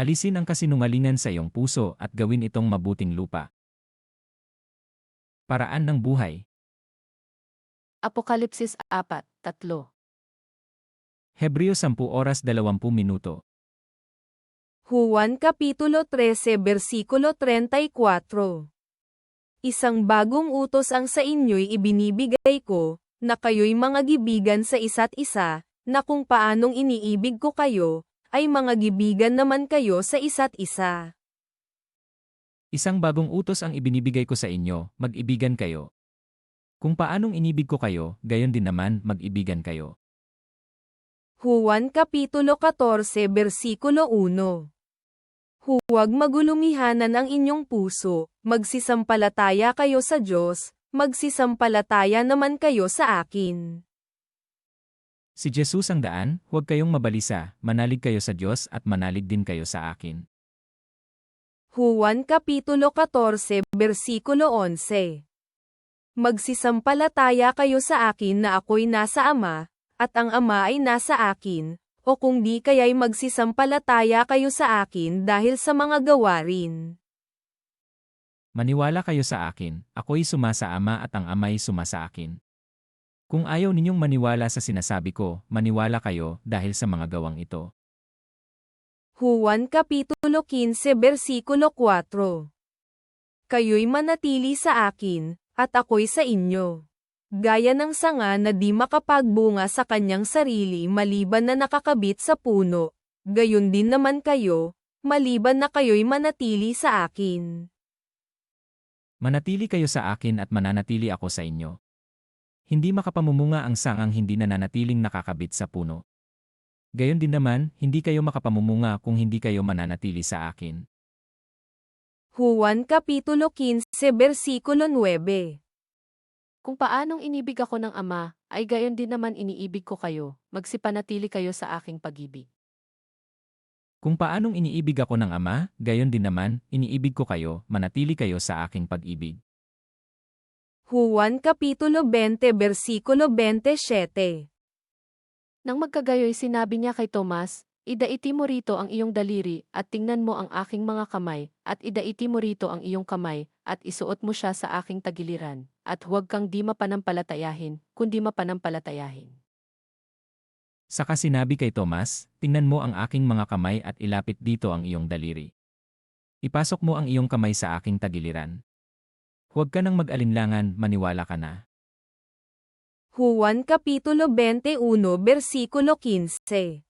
Alisin ang kasinungalingan sa iyong puso at gawin itong mabuting lupa. Paraan ng buhay. Apokalipsis 4, 3. Hebreo 10 oras 20 minuto. Juan Kapitulo 13 Versikulo 34 Isang bagong utos ang sa inyo'y ibinibigay ko, na kayo'y mga gibigan sa isa't isa, na kung paanong iniibig ko kayo, ay mga gibigan naman kayo sa isa't isa. Isang bagong utos ang ibinibigay ko sa inyo, mag-ibigan kayo. Kung paanong inibig ko kayo, gayon din naman mag-ibigan kayo. Juan Kapitulo 14 Versikulo 1 Huwag magulumihanan ang inyong puso, magsisampalataya kayo sa Diyos, magsisampalataya naman kayo sa akin. Si Jesus ang daan, huwag kayong mabalisa, manalig kayo sa Diyos at manalig din kayo sa akin. Juan Kapitulo 14 Versikulo 11 Magsisampalataya kayo sa akin na ako'y nasa Ama, at ang Ama ay nasa akin, o kung di kaya'y magsisampalataya kayo sa akin dahil sa mga gawarin. Maniwala kayo sa akin, ako'y suma sa Ama at ang Ama'y suma sa akin. Kung ayaw ninyong maniwala sa sinasabi ko, maniwala kayo dahil sa mga gawang ito. Juan Kapitulo 15 Versikulo 4 Kayo'y manatili sa akin, at ako'y sa inyo. Gaya ng sanga na di makapagbunga sa kanyang sarili maliban na nakakabit sa puno, gayon din naman kayo, maliban na kayo'y manatili sa akin. Manatili kayo sa akin at mananatili ako sa inyo. Hindi makapamumunga ang sangang hindi nananatiling nakakabit sa puno. Gayon din naman, hindi kayo makapamumunga kung hindi kayo mananatili sa akin. Juan Kapitulo 15 Versikulo 9 Kung paanong inibig ako ng Ama, ay gayon din naman iniibig ko kayo, magsipanatili kayo sa aking pag-ibig. Kung paanong iniibig ako ng Ama, gayon din naman, iniibig ko kayo, manatili kayo sa aking pag-ibig. Juan Kapitulo 20 Versikulo 27 Nang magkagayoy sinabi niya kay Tomas, Idaiti mo rito ang iyong daliri, at tingnan mo ang aking mga kamay, at idaiti mo rito ang iyong kamay, at isuot mo siya sa aking tagiliran, at huwag kang di mapanampalatayahin, kundi mapanampalatayahin. Saka sinabi kay Tomas, tingnan mo ang aking mga kamay at ilapit dito ang iyong daliri. Ipasok mo ang iyong kamay sa aking tagiliran. Huwag ka nang mag-alinlangan, maniwala ka na. Juan Kapitulo 21 Versikulo 15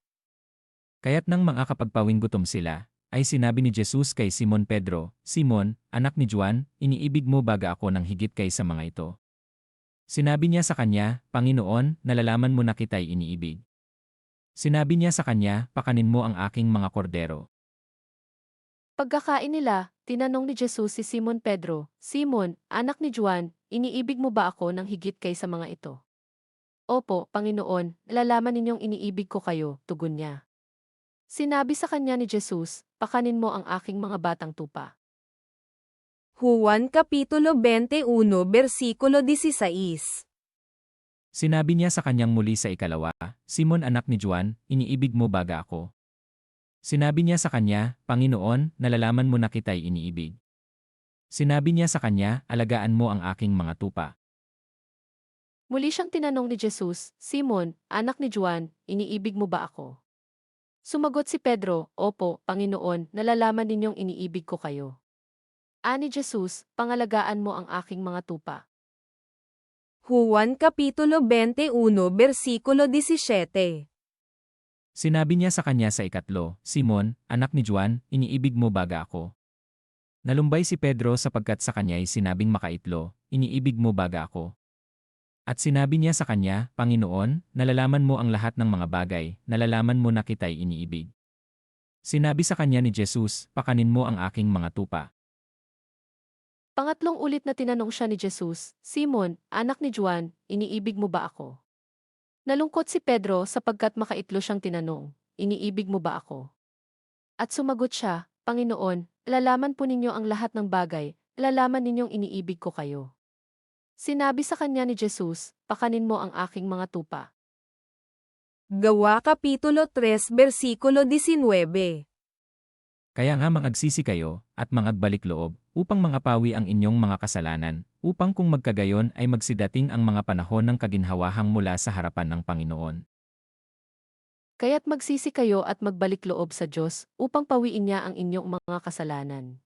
Kaya't nang mga kapagpawing gutom sila, ay sinabi ni Jesus kay Simon Pedro, Simon, anak ni Juan, iniibig mo baga ako ng higit kay sa mga ito. Sinabi niya sa kanya, Panginoon, nalalaman mo na kita'y iniibig. Sinabi niya sa kanya, pakanin mo ang aking mga kordero. Pagkakain nila, tinanong ni Jesus si Simon Pedro, Simon, anak ni Juan, iniibig mo ba ako ng higit kay sa mga ito? Opo, Panginoon, nalalaman ninyong iniibig ko kayo, tugon niya. Sinabi sa kanya ni Jesus, pakanin mo ang aking mga batang tupa. Juan Kapitulo 21 Versikulo 16 Sinabi niya sa kanyang muli sa ikalawa, Simon anak ni Juan, iniibig mo baga ako? Sinabi niya sa kanya, Panginoon, nalalaman mo na kita'y iniibig. Sinabi niya sa kanya, alagaan mo ang aking mga tupa. Muli siyang tinanong ni Jesus, Simon, anak ni Juan, iniibig mo ba ako? Sumagot si Pedro, Opo, Panginoon, nalalaman ninyong iniibig ko kayo. Ani Jesus, pangalagaan mo ang aking mga tupa. Juan Kapitulo 21 Versikulo 17 Sinabi niya sa kanya sa ikatlo, Simon, anak ni Juan, iniibig mo baga ako? Nalumbay si Pedro sapagkat sa kanya'y sinabing makaitlo, iniibig mo baga ako? At sinabi niya sa kanya, Panginoon, nalalaman mo ang lahat ng mga bagay, nalalaman mo na kita'y iniibig. Sinabi sa kanya ni Jesus, pakanin mo ang aking mga tupa. Pangatlong ulit na tinanong siya ni Jesus, Simon, anak ni Juan, iniibig mo ba ako? Nalungkot si Pedro sapagkat makaitlo siyang tinanong, iniibig mo ba ako? At sumagot siya, Panginoon, lalaman po ninyo ang lahat ng bagay, lalaman ninyong iniibig ko kayo. Sinabi sa kanya ni Jesus, pakanin mo ang aking mga tupa. Gawa Kapitulo 3 Versikulo 19 Kaya nga mangagsisi kayo, at mangagbalik loob, upang mangapawi ang inyong mga kasalanan, upang kung magkagayon ay magsidating ang mga panahon ng kaginhawahang mula sa harapan ng Panginoon. Kaya't magsisi kayo at magbalik loob sa Diyos upang pawiin niya ang inyong mga kasalanan.